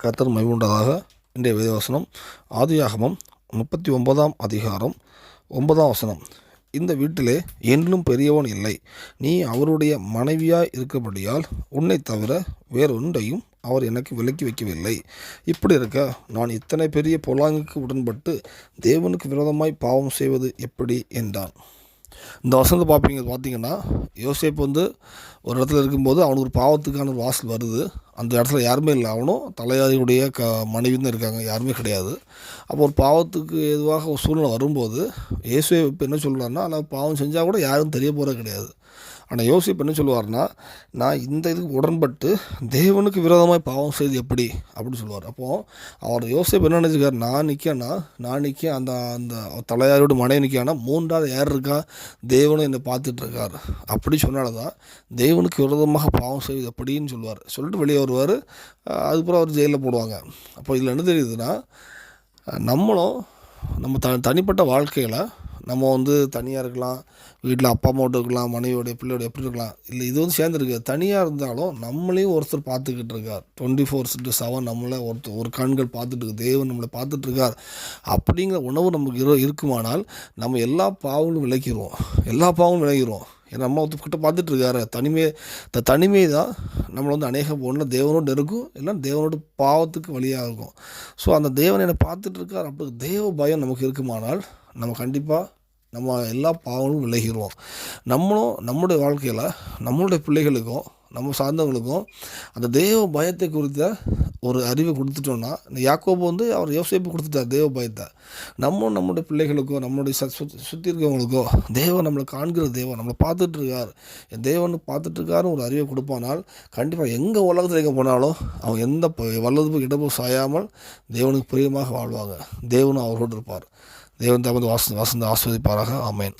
கர்த்தர் மைவுண்டதாக இன்றைய வேதவசனம். ஆதியாகமம் முப்பத்தி ஒன்பதாம் அதிகாரம் ஒன்பதாம் வசனம். இந்த வீட்டிலே என்றும் பெரியவன் இல்லை. நீ அவருடைய மனைவியாய் இருக்கபடியால் உன்னை தவிர வேறொன்றையும் அவர் எனக்கு விலக்கி வைக்கவில்லை. இப்படி இருக்க நான் இத்தனை பெரிய பொலாங்குக்கு உடன்பட்டு தேவனுக்கு விரோதமாய் பாவம் செய்வது எப்படி? என்றான். இந்த வசனத்தை பார்ப்பீங்க பார்த்தீங்கன்னா யோசேப் வந்து ஒரு இடத்துல இருக்கும்போது அவனுக்கு ஒரு பாவத்துக்கான ஒரு வாசல் வருது. அந்த இடத்துல யாருமே இல்லை. அவனும் தலையாரியுடைய க மனைவி தான் இருக்காங்க. யாருமே கிடையாது. அப்போ ஒரு பாவத்துக்கு எதுவாக ஒரு சூழ்நிலை வரும்போது இயேசுவை இப்போ என்ன சொல்கிறாருன்னா ஆனால் பாவம் செஞ்சால் கூட யாரும் தெரிய போகிறது கிடையாது. ஆனால் யோசிப்பு என்ன சொல்லுவார்னா நான் இந்த இதுக்கு உடன்பட்டு தேவனுக்கு விரோதமாக பாவம் செய்து எப்படி? அப்படின்னு சொல்லுவார். அப்போது அவர் யோசிப்பு என்ன நினச்சிருக்காரு நான் நிற்கேன்னா நான் நிற்க அந்த அந்த தலையாரோட மனைவி நிற்கானா மூன்றாவது யார் இருக்கா? தேவனும் என்னை பார்த்துட்டு இருக்கார். அப்படி சொன்னால தான் தேவனுக்கு விரோதமாக பாவம் செய்வது எப்படின்னு சொல்லுவார். சொல்லிட்டு வெளியே வருவார். அதுக்கப்புறம் அவர் ஜெயிலில் போடுவாங்க. அப்போ இதில் என்ன தெரியுதுன்னா நம்மளும் நம்ம த தனிப்பட்ட வாழ்க்கையில் நம்ம வந்து தனியாக இருக்கலாம் வீட்டில் அப்பா அம்மாவோட இருக்கலாம் மனைவியோடைய பிள்ளையோட எப்படி இருக்கலாம். இல்லை இது வந்து சேர்ந்துருக்கு தனியாக இருந்தாலும் நம்மளையும் ஒருத்தர் பார்த்துக்கிட்டு இருக்கார். டுவெண்ட்டி ஃபோர் இன்ட்டு செவன் நம்மளை ஒருத்தர் ஒரு கண்கள் பார்த்துட்டு இருக்கு. தேவன் நம்மளை பார்த்துட்டு இருக்கார். அப்படிங்கிற உணவு நமக்கு இரு இருக்குமானால் நம்ம எல்லா பாவங்களும் விளக்கிடுவோம் எல்லா பாவங்களும் விளக்கிடுவோம் ஏன்னா அம்மா கிட்ட பார்த்துட்டு இருக்காரு. தனிமை இந்த தனிமை தான் நம்மளை வந்து அநேக ஒன்று தேவனோடு இருக்கும். இல்லை தேவனோட பாவத்துக்கு வழியாக இருக்கும். ஸோ அந்த தேவன் என்னை பார்த்துட்டு இருக்கார். அப்படி தேவ பயம் நமக்கு இருக்குமானால் நம்ம கண்டிப்பாக நம்ம எல்லா பாவங்களும் விலகிடுவோம் நம்மளும் நம்முடைய வாழ்க்கையில் நம்மளுடைய பிள்ளைகளுக்கும் நம்ம சார்ந்தவங்களுக்கும் அந்த தேவ பயத்தை குறித்த ஒரு அறிவை கொடுத்துட்டோம்னா யாக்கோபு வந்து அவர் யோசிப்பு கொடுத்துட்டார் தேவ பயத்தை. நம்மளும் நம்மளுடைய பிள்ளைகளுக்கோ நம்மளுடைய ச சுற்றி சுற்றி இருக்கவங்களுக்கோ தேவன் நம்மளை காண்கிற தெய்வம் நம்மளை பார்த்துட்ருக்கார். என் தெய்வம்னு பார்த்துட்ருக்காருன்னு ஒரு அறிவை கொடுப்பானால் கண்டிப்பாக எங்கே உலகத்தில் எங்கே போனாலும் அவங்க எந்த ப- இடமும் சாயாமல் தேவனுக்கு பிரியமாக வாழ்வாங்க. தேவனும் அவரோடு இருப்பார். தேவன் தமது வாச வாசந்த ஆஸ்வதிப்பாராக ஆமேன்